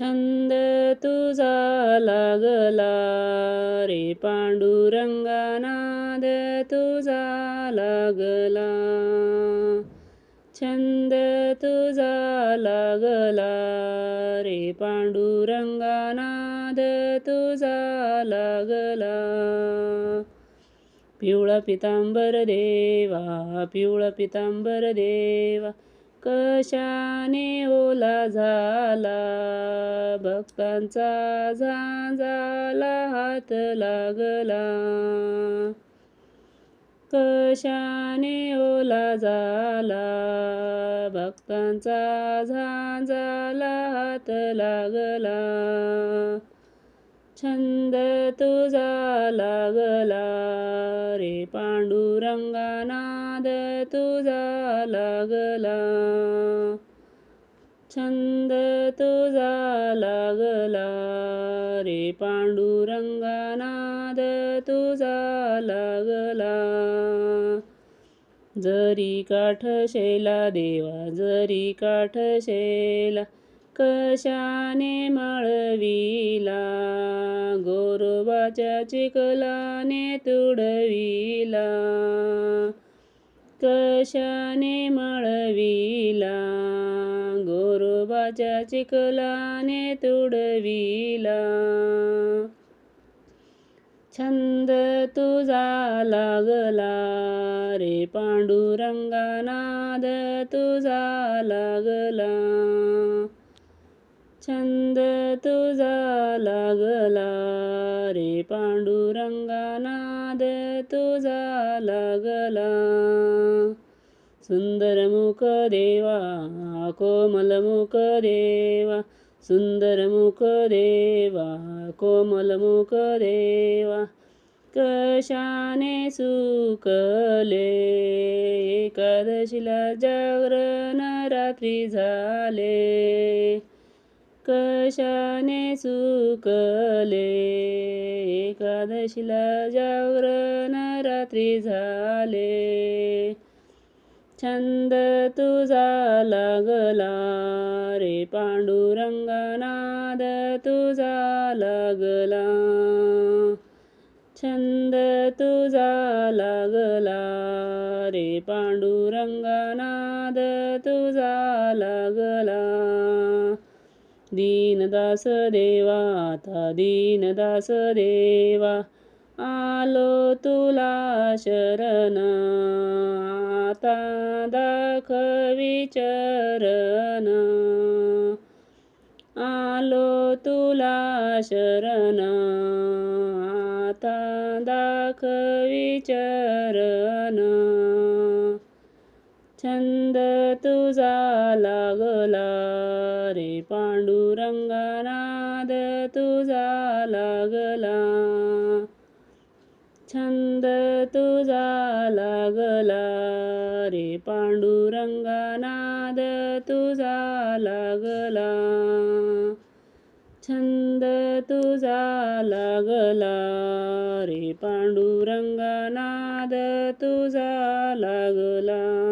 छंद तुझा लागला रे पांडुरंगा नाद तुझा लागला. छंद तुझा लागला रे पांडुरंगा नाद तुझा लागला. पिवळा पितांबर देवा पिवळा पितांबर देवा कशाने ओला झाला? भक्तांचा झांजाला हात लागला. कशाने ओला झाला? भक्तांचा झांजाला हात लागला. छंद तुझा लागला रे. पांडुरंगा नाद तुझा लागला. छंद तुझा लागला रे. पांडुरंगा नाद तुझा लागला. जरी काठ शेला देवा जरी काठ शेला कशाने मळवी गोरोबाच्या चिखलाने तुडविला कशाने मळविला गोरोबाच्या चिखलाने तुडविला. छंद तुझा लागला रे पांडुरंगा नाद तुझा लागला. छंद तुझा लागला रे पांडुरंगा नाद तुझा लागला. सुंदर मुख देवा कोमल मुख देवा. सुंदर मुख देवा कोमल मुख देवा. कशाने सुकले? एकादशीला जागरण रात्री झाले. कशाने सुकले. एकादशीला जागरण रात्री झाले. छंद तुझा लागला रे. पांडुरंगा नाद तुझा लागला. छंद तुझा लागला रे. पांडुरंगा नाद तुझा लागला. दीनदास देवा आता दीनदास देवा आलो तुला शरण आता दाखवी चरण. आलो तुला शरण आता दाखवी चरण. छंद तुझा लागला रे. पांडुरंगा नाद तुझा लागला. छंद तुझा लागला रे. पांडुरंगा नाद तुझा लागला. छंद तुझा लागला रे. पांडुरंगा नाद तुझा लागला.